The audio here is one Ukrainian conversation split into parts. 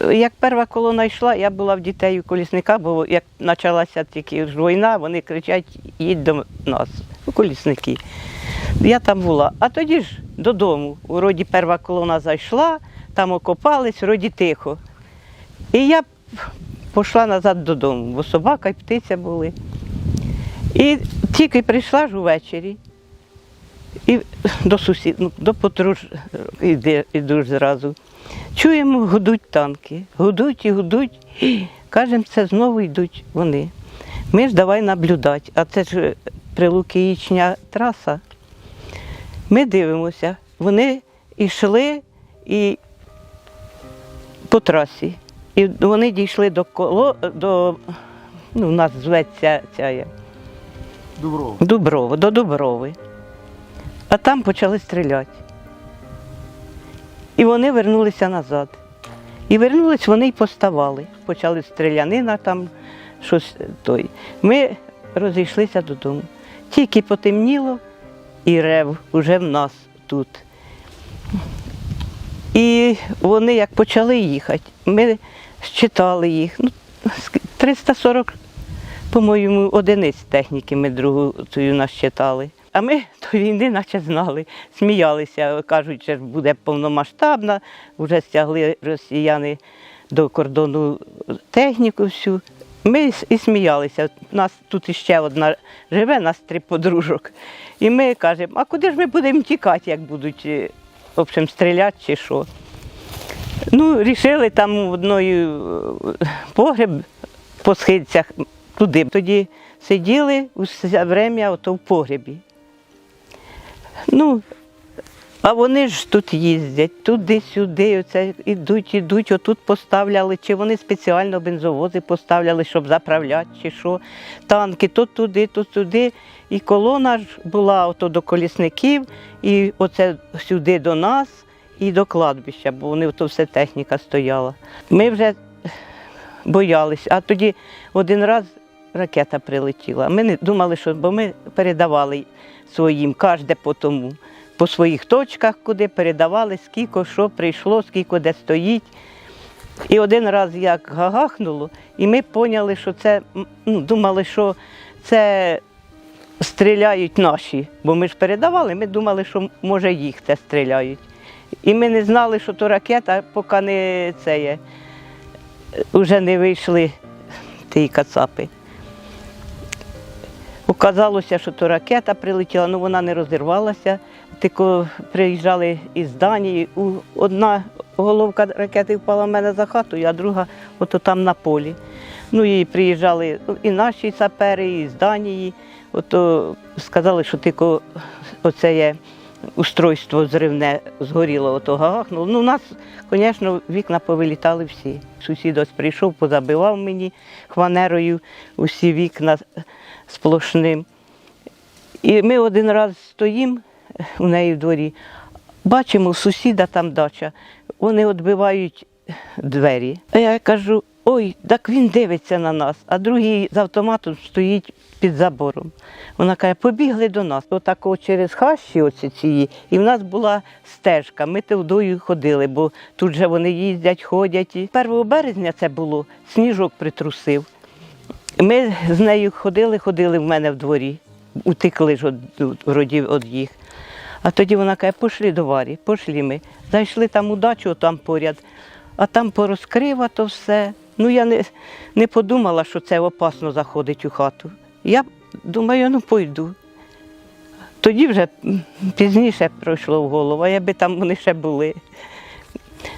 як перша колона йшла, я була в дітей у колісника, бо як почалася тільки ж війна, вони кричать, їдь до нас, у колісники. Я там була. А тоді ж додому. Вроді перша колона зайшла, там окопались, вроді тихо. І я пішла назад додому, бо собака і птиця були. І тільки прийшла ж увечері. І до сусід, ну, до потруж іде, іду зразу. Чуємо, гудуть танки, гудуть і гудуть. І кажемо, це знову йдуть вони. Ми ж давай наблюдати, а це ж прилукіїчня траса. Ми дивимося, вони йшли і по трасі. І вони дійшли до коло, до, ну, у нас зветься ця є, Дуброва. Дуброво, до Дуброви. А там почали стріляти. І вони вернулися назад. І вернулись вони й поставали. Почали стрілянина там, щось той. Ми розійшлися додому. Тільки потемніло і рев уже в нас тут. І вони як почали їхати, ми считали їх. Ну, 340 по-моєму, одиниць техніки ми другу цю нас читали. А ми до війни наче знали, сміялися, кажуть, що буде повномасштабна, вже стягли росіяни до кордону техніку всю. Ми і сміялися. У нас тут іще одна живе, нас три подружок. І ми кажемо, а куди ж ми будемо тікати, як будуть е, в общем, стріляти чи що. Ну, рішили там в одної е, погреб по схильцях туди. Тоді сиділи усе время ото в погребі. Ну, а вони ж тут їздять, туди-сюди, оце ідуть, ідуть, отут поставляли, чи вони спеціально бензовози поставляли, щоб заправляти, чи що. Танки то туди, то туди. І колона ж була ото до колісників, і оце сюди до нас, і до кладбища, бо вони ото все техніка стояла. Ми вже боялися. А тоді один раз ракета прилетіла. Ми не думали, що бо ми передавали своїм, кожне по тому, по своїх точках, куди передавали, скільки що прийшло, скільки де стоїть. І один раз як гагахнуло, і ми поняли, що це ну, думали, що це стріляють наші, бо ми ж передавали, ми думали, що може їх це стріляють. І ми не знали, що то ракета, поки не це є вже не вийшли ті кацапи. Оказалося, що то ракета прилетіла, ну вона не розірвалася. Тільки приїжджали із Данії. Одна головка ракети впала в мене за хатою, а друга ото там на полі. Ну і приїжджали і наші сапери, і з Данії. Ото сказали, що тільки оце є устройство зривне згоріло, ото гагахнуло. Ну, у нас, звісно, вікна повилітали всі. Сусід ось прийшов, позабивав мені хванерою усі вікна сплошним. І ми один раз стоїмо у неї в дворі, бачимо, сусіда там дача, вони відбивають двері. А я кажу, ой, так він дивиться на нас, а другий з автоматом стоїть під забором. Вона каже, побігли до нас. Отако через хащі оці ці, і в нас була стежка. Ми тевдою ходили, бо тут же вони їздять, ходять. 1 березня це було, сніжок притрусив. Ми з нею ходили, ходили в мене в дворі, утекли ж від, їх. А тоді вона каже, пішли до варі, пішли ми. Зайшли там у дачу, там поряд, а там порозкрива то все. Ну я не, не подумала, що це опасно заходить у хату. Я думаю, ну пойду. Тоді вже пізніше пройшло в голову, якби там вони ще були.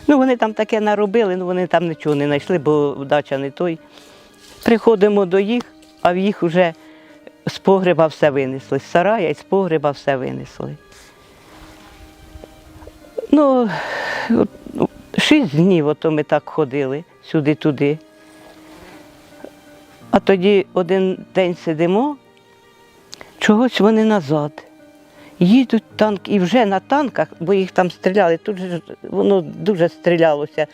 Ну, вони там таке наробили, ну вони там нічого не знайшли, бо дача не той. Приходимо до їх, а в їх вже з погреба все винесли. З сарая і з погреба все винесли. Ну, шість днів ото ми так ходили сюди-туди. А тоді один день сидимо, чогось вони назад. Їдуть танк, і вже на танках, бо їх там стріляли, тут же воно дуже стрілялося.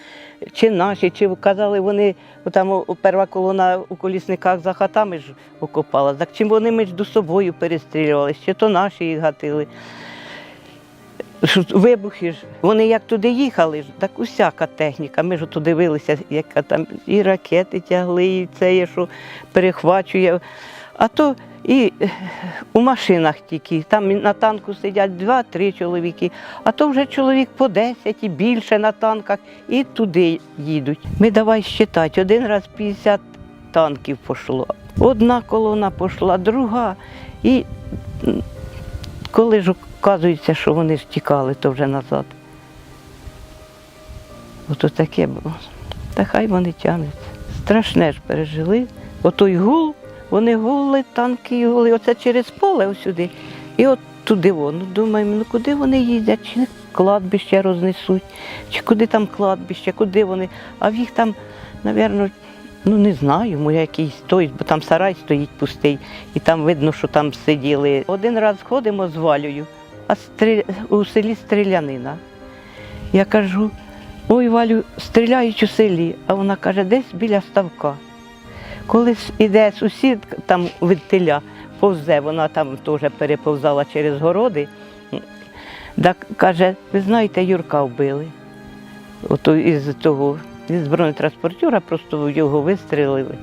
Чи наші, чи казали вони, там перша колона у колісниках за хатами ж окопала, так чи вони між собою перестрілювалися, чи то наші їх гатили. Вибухи ж, вони як туди їхали, так усяка техніка. Ми ж туди дивилися, яка там і ракети тягли, і це є, що перехвачує. А то і е, у машинах тільки, там на танку сидять два-три чоловіки, а то вже чоловік по 10 і більше на танках, і туди їдуть. Ми давай считати, один раз 50 танків пішло. Одна колона пішла, друга. І коли ж оказується, що вони ж тікали, то вже назад. Ото таке було. Та хай вони тягнуться. Страшне ж пережили. Отой гул, вони гули, танки гули, оце через поле сюди. І от туди воно. Думаємо, ну куди вони їздять, чи кладбище рознесуть, чи куди там кладбище, куди вони. А в їх там, мабуть, ну не знаю, може якийсь той, бо там сарай стоїть пустий, і там видно, що там сиділи. Один раз ходимо з Валею, а стрі... у селі стрілянина. Я кажу, ой, Валю, стріляють у селі, а вона каже, десь біля ставка. Колись іде сусід там від теля, повзе, вона там теж переповзала через городи. Так каже, ви знаєте, Юрка вбили. Ото із того, із бронетранспортера просто його вистрілили.